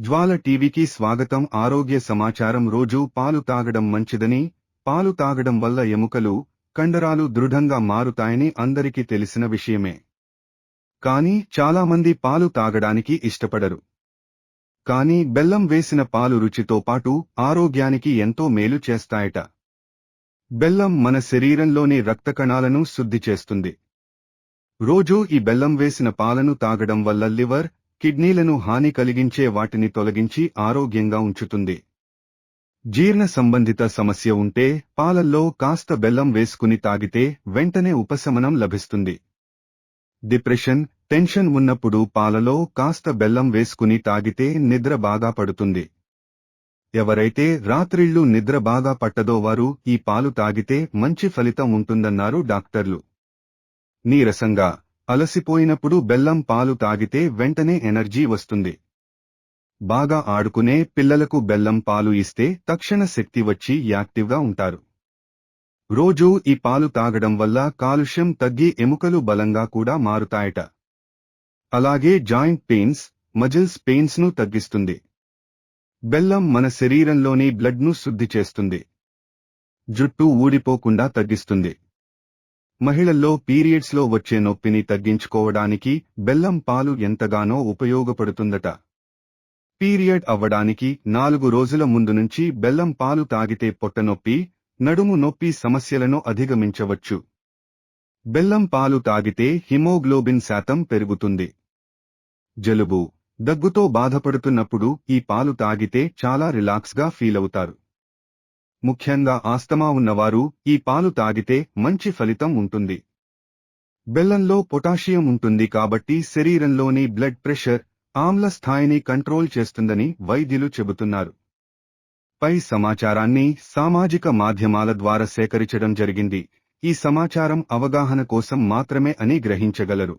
జ్వాల టీవీకి స్వాగతం. ఆరోగ్య సమాచారం రోజు పాలు తాగడం మంచిదని పాలు తాగడం వల్ల ఎముకలు కండరాలు దృఢంగా మారుతాయని అందరికీ తెలిసిన విషయమే. కానీ చాలామంది పాలు తాగడానికి ఇష్టపడరు. కానీ బెల్లం వేసిన పాలు రుచితో పాటు ఆరోగ్యానికి ఎంతో మేలు చేస్తాయట. బెల్లం మన శరీరంలోని రక్త కణాలను శుద్ధి చేస్తుంది. రోజూ ఈ బెల్లం వేసిన పాలను తాగడం వల్ల లివర్ కిడ్నీలను హాని కలిగించే వాటిని తొలగించి ఆరోగ్యంగా ఉంచుతుంది. జీర్ణ సంబంధిత సమస్య ఉంటే పాలల్లో కాస్త బెల్లం వేసుకుని తాగితే వెంటనే ఉపశమనం లభిస్తుంది. డిప్రెషన్ టెన్షన్ ఉన్నప్పుడు పాలలో కాస్త బెల్లం వేసుకుని తాగితే నిద్ర బాగా పడుతుంది. ఎవరైతే రాత్రిళ్ళు నిద్ర బాగా పట్టదో వారు ఈ పాలు తాగితే మంచి ఫలితం ఉంటుందన్నారు డాక్టర్లు. నీరసంగా అలసిపోయినప్పుడు బెల్లం పాలు తాగితే వెంటనే ఎనర్జీ వస్తుంది. బాగా ఆడుకునే పిల్లలకు బెల్లం పాలు ఇస్తే తక్షణ శక్తి వచ్చి యాక్టివ్గా ఉంటారు. రోజూ ఈ పాలు తాగడం వల్ల కాలుష్యం తగ్గి ఎముకలు బలంగా కూడా మారుతాయట. అలాగే జాయింట్ పెయిన్స్ మజిల్స్ పెయిన్స్ను తగ్గిస్తుంది. బెల్లం మన శరీరంలోని బ్లడ్ను శుద్ధి చేస్తుంది. జుట్టు ఊడిపోకుండా తగ్గిస్తుంది. మహిళల్లో పీరియడ్స్లో వచ్చే నొప్పిని తగ్గించుకోవడానికి బెల్లం పాలు ఎంతగానో ఉపయోగపడుతుందట. పీరియడ్ అవ్వడానికి నాలుగు రోజుల ముందు నుంచి బెల్లం పాలు తాగితే పొట్టనొప్పి నడుము నొప్పి సమస్యలను అధిగమించవచ్చు. బెల్లం పాలు తాగితే హిమోగ్లోబిన్ శాతం పెరుగుతుంది. జలుబు దగ్గుతో బాధపడుతున్నప్పుడు ఈ పాలు తాగితే చాలా రిలాక్స్గా ఫీలవుతారు. ముఖ్యంగా ఆస్తమా ఉన్నవారు ఈ పాలు తాగితే మంచి ఫలితం ఉంటుంది. బెల్లంలో పొటాషియం ఉంటుంది కాబట్టి శరీరంలోని బ్లడ్ ప్రెషర్ ఆమ్ల స్థాయిని కంట్రోల్ చేస్తుందని వైద్యులు చెబుతున్నారు. పై సమాచారాన్ని సామాజిక మాధ్యమాల ద్వారా సేకరించడం జరిగింది. ఈ సమాచారం అవగాహన కోసం మాత్రమే అని గ్రహించగలరు.